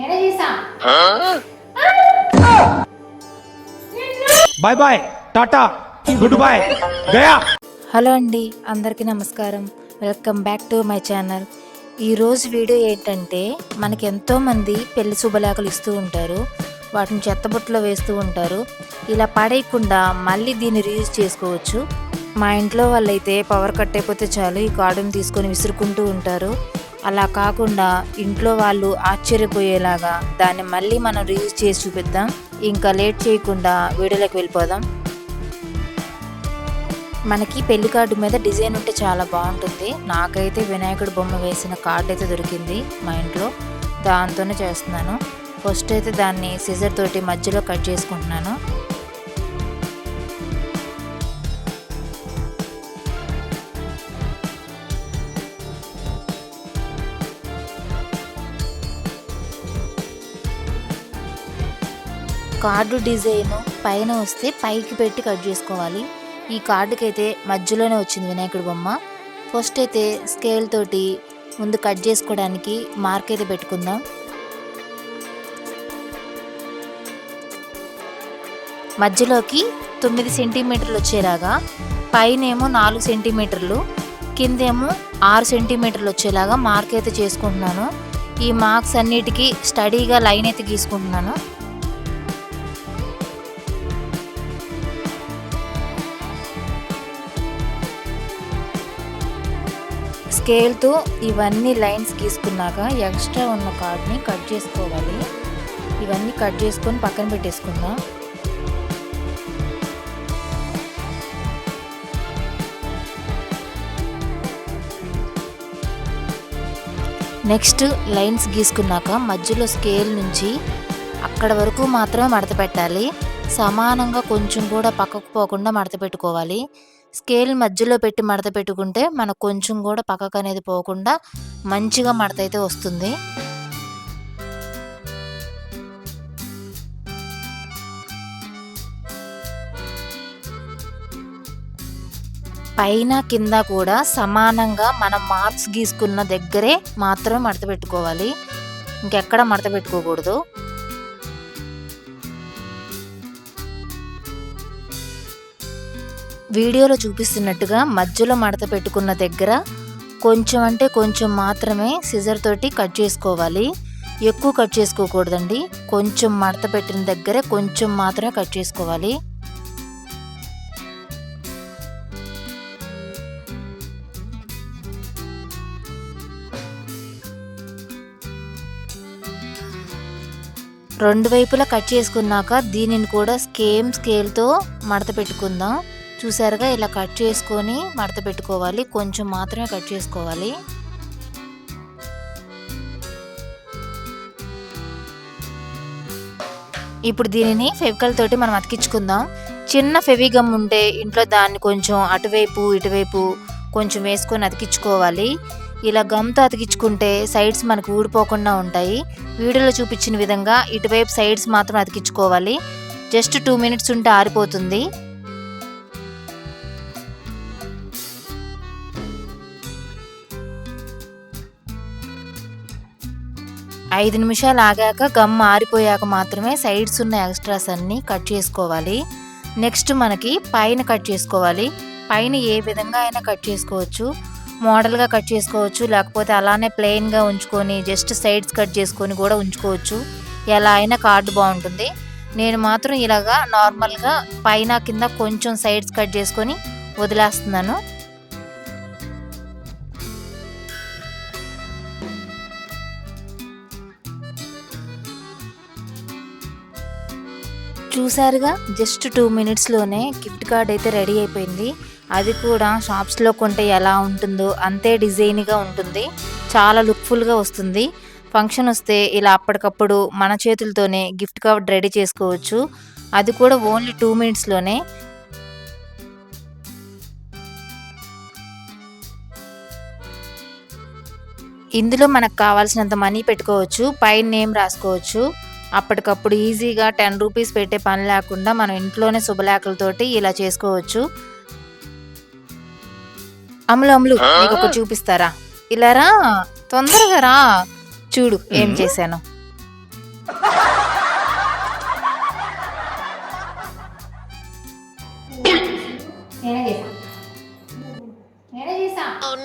నేనే చేసా bye bye tata good bye Gaya. Hello అండి అందరికీ నమస్కారం. Welcome back to my channel. ఈరోజు వీడియో ఏంటంటే మనకి ఎంతోమంది పెళ్ళి శుభలేఖలు ఇస్తూ ఉంటారు వాటిని చెత్తబుట్టలో వేస్తూ ఉంటారు. ఇలా పడేయకుండా మళ్ళీ దీన్ని రీయూజ్ చేసుకోవచ్చు. మా ఇంట్లో వాళ్ళైతే పవర్ కట్ అయిపోతే చాలు ఈ కార్డుని తీసుకొని విసురుకుంటూ ఉంటారు. అలా కాకుండా ఇంట్లో వాళ్ళు ఆశ్చర్యపోయేలాగా దాన్ని మళ్ళీ మనం రీయూజ్ చేసి చూపిద్దాం. ఇంకా లేట్ చేయకుండా వీడియోలోకి వెళ్ళిపోదాం. మనకి పెళ్ళి కార్డు మీద డిజైన్ ఉంటే చాలా బాగుంటుంది. నాకైతే వినాయకుడు బొమ్మ వేసిన కార్డు అయితే దొరికింది మా ఇంట్లో. దాంతోనే చేస్తున్నాను. ఫస్ట్ అయితే దాన్ని సిజర్ తోటి మధ్యలో కట్ చేసుకుంటున్నాను. కార్డు డిజైన్ పైన వస్తే పైకి పెట్టి కట్ చేసుకోవాలి. ఈ కార్డుకి అయితే మధ్యలోనే వచ్చింది వినాయకుడి బొమ్మ. ఫస్ట్ అయితే స్కేల్ తోటి ముందు కట్ చేసుకోవడానికి మార్క్ అయితే పెట్టుకుందాం. మధ్యలోకి తొమ్మిది సెంటీమీటర్లు వచ్చేలాగా పైనేమో నాలుగు సెంటీమీటర్లు కిందేమో ఆరు సెంటీమీటర్లు వచ్చేలాగా మార్క్ అయితే చేసుకుంటున్నాను. ఈ మార్క్స్ అన్నిటికీ స్టడీగా లైన్ అయితే గీసుకుంటున్నాను. స్కేల్తో ఇవన్నీ లైన్స్ గీసుకున్నాక ఎక్స్ట్రా ఉన్న కార్డ్ని కట్ చేసుకోవాలి. ఇవన్నీ కట్ చేసుకొని పక్కన పెట్టేసుకుందాం. నెక్స్ట్ లైన్స్ గీసుకున్నాక మధ్యలో స్కేల్ నుంచి అక్కడ వరకు మాత్రమే మడత పెట్టాలి. సమానంగా కొంచెం కూడా పక్కకు పోకుండా మడత పెట్టుకోవాలి. స్కేల్ మధ్యలో పెట్టి మడత పెట్టుకుంటే మనకు కొంచెం కూడా పక్కకు అనేది పోకుండా మంచిగా మడత అయితే వస్తుంది. పైన కింద కూడా సమానంగా మనం మార్క్స్ గీసుకున్న దగ్గరే మాత్రమే మడత పెట్టుకోవాలి. ఇంకెక్కడ మడత పెట్టుకోకూడదు. వీడియోలో చూపిస్తున్నట్టుగా మధ్యలో మడత పెట్టుకున్న దగ్గర కొంచెం అంటే కొంచెం మాత్రమే సిజర్ తోటి కట్ చేసుకోవాలి. ఎక్కువ కట్ చేసుకోకూడదండి. కొంచెం మడత పెట్టిన దగ్గరే కొంచెం మాత్రమే కట్ చేసుకోవాలి. రెండు వైపులా కట్ చేసుకున్నాక దీనిని కూడా స్కేమ్ స్కేల్తో మడత పెట్టుకుందాం. చూసారుగా ఇలా కట్ చేసుకొని మడత పెట్టుకోవాలి. కొంచెం మాత్రమే కట్ చేసుకోవాలి. ఇప్పుడు దీనిని ఫెవికల్ తోటి మనం అతికించుకుందాం. చిన్న ఫెవిగమ్ ఉంటే ఇంట్లో దాన్ని కొంచెం అటువైపు ఇటువైపు కొంచెం వేసుకొని అతికించుకోవాలి. ఇలా గమ్తో అతికించుకుంటే సైడ్స్ మనకు ఊడిపోకుండా ఉంటాయి. వీడియోలో చూపించిన విధంగా ఇటువైపు సైడ్స్ మాత్రం అతికించుకోవాలి. జస్ట్ టూ మినిట్స్ ఉంటే ఆరిపోతుంది. ఐదు నిమిషాలు ఆగాక గమ్ ఆరిపోయాక మాత్రమే సైడ్స్ ఉన్న ఎక్స్ట్రాస్ అన్నీ కట్ చేసుకోవాలి. నెక్స్ట్ మనకి పైన కట్ చేసుకోవాలి. పైన ఏ విధంగా అయినా కట్ చేసుకోవచ్చు. మోడల్గా కట్ చేసుకోవచ్చు. లేకపోతే అలానే ప్లెయిన్గా ఉంచుకొని జస్ట్ సైడ్స్ కట్ చేసుకొని కూడా ఉంచుకోవచ్చు. ఎలా అయినా కార్డు బాగుంటుంది. నేను మాత్రం ఇలాగా నార్మల్గా పైన కింద కొంచెం సైడ్స్ కట్ చేసుకొని వదిలేస్తున్నాను. చూసారుగా జస్ట్ టూ మినిట్స్లోనే గిఫ్ట్ కార్డ్ అయితే రెడీ అయిపోయింది. అది కూడా షాప్స్లో కొంటే ఎలా ఉంటుందో అంతే డిజైన్గా ఉంటుంది. చాలా లుక్ఫుల్గా వస్తుంది. ఫంక్షన్ వస్తే ఇలా అప్పటికప్పుడు మన చేతులతోనే గిఫ్ట్ కార్డ్ రెడీ చేసుకోవచ్చు. అది కూడా ఓన్లీ టూ మినిట్స్లోనే ఇందులో మనకు కావాల్సినంత మనీ పెట్టుకోవచ్చు. పైన నేమ్ రాసుకోవచ్చు. అప్పటికప్పుడు ఈజీగా టెన్ రూపీస్ పెట్టే పని లేకుండా మనం ఇంట్లోనే శుభలేఖలతోటి ఇలా చేసుకోవచ్చు. అమలు అమలు నీకు ఒక చూపిస్తారా? ఇలారా? తొందరగా రా. చూడు ఏం చేశాను. Oh,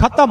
ఖతం.